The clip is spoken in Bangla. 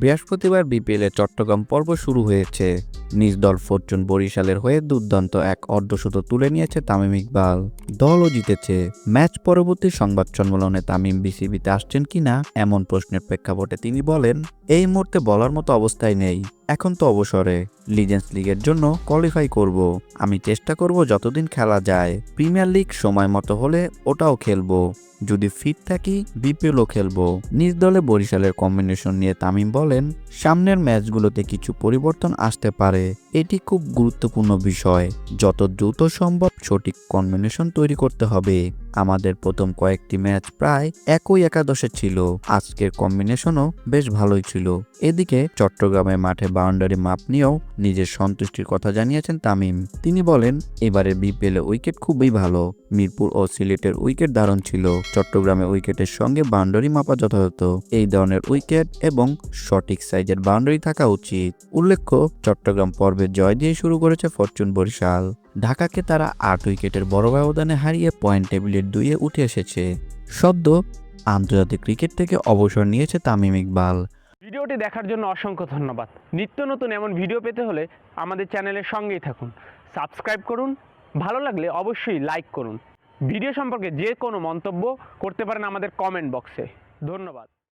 বৃহস্পতিবার বিপিএলে চট্টগ্রাম পর্ব শুরু হয়েছে। নিজ দল ফরচুন বরিশালের হয়ে দুর্দান্ত এক অর্ধশত তুলে নিয়েছে তামিম ইকবাল। দলও জিতেছে। ম্যাচ পরবর্তী সংবাদ সম্মেলনে তামিম বিসিবিতে আসছেন কিনা এমন প্রশ্নের প্রেক্ষাপটে তিনি বলেন, এই মুহূর্তে বলার মতো অবস্থায় নেই। এখন তো অবসরে। লিজেন্স লিগের জন্য কোয়ালিফাই করব। আমি চেষ্টা করব যতদিন খেলা যায়। প্রিমিয়ার লিগ সময় মতো হলে ওটাও খেলব। যদি ফিট থাকি বিপিএলও খেলব। নিজ দলে বরিশালের কম্বিনেশন নিয়ে তামিম বলেন, সামনের ম্যাচগুলোতে কিছু পরিবর্তন আসতে পারে। এটি খুব গুরুত্বপূর্ণ বিষয়। যত দ্রুত সম্ভব সঠিক কম্বিনেশন তৈরি করতে হবে। আমাদের প্রথম কয়েকটি ম্যাচ প্রায় একই একাদশে ছিল। আজকের কম্বিনেশনও বেশ ভালোই ছিল। এদিকে চট্টগ্রামের মাঠে বাউন্ডারি মাপ নিয়েও নিজের সন্তুষ্টির কথা জানিয়েছেন তামিম। তিনি বলেন এবারে বিপিএল বিপিএলে উইকেট খুবই ভালো। মিরপুর ও সিলেটের উইকেট দারুণ ছিল। চট্টগ্রামে উইকেটের সঙ্গে বাউন্ডারি মাপা যথাযথ। এই ধরনের উইকেট এবং সঠিক সাইজের বাউন্ডারি থাকা উচিত। উল্লেখ্য, চট্টগ্রাম পর্বের জয় দিয়ে শুরু করেছে ফরচুন বরিশাল। ঢাকাকে তারা আট উইকেটের বড় ব্যবধানে হারিয়ে পয়েন্ট টেবিলের দুইয়ে উঠে এসেছে। সদ্য আন্তর্জাতিক ক্রিকেট থেকে অবসর নিয়েছে তামিম ইকবাল। ভিডিওটি দেখার জন্য অসংখ্য ধন্যবাদ। নিত্য নতুন এমন ভিডিও পেতে হলে আমাদের চ্যানেলের সঙ্গেই থাকুন। সাবস্ক্রাইব করুন, ভালো লাগলে অবশ্যই লাইক করুন। ভিডিও সম্পর্কে যে কোনো মন্তব্য করতে পারেন আমাদের কমেন্ট বক্সে। ধন্যবাদ।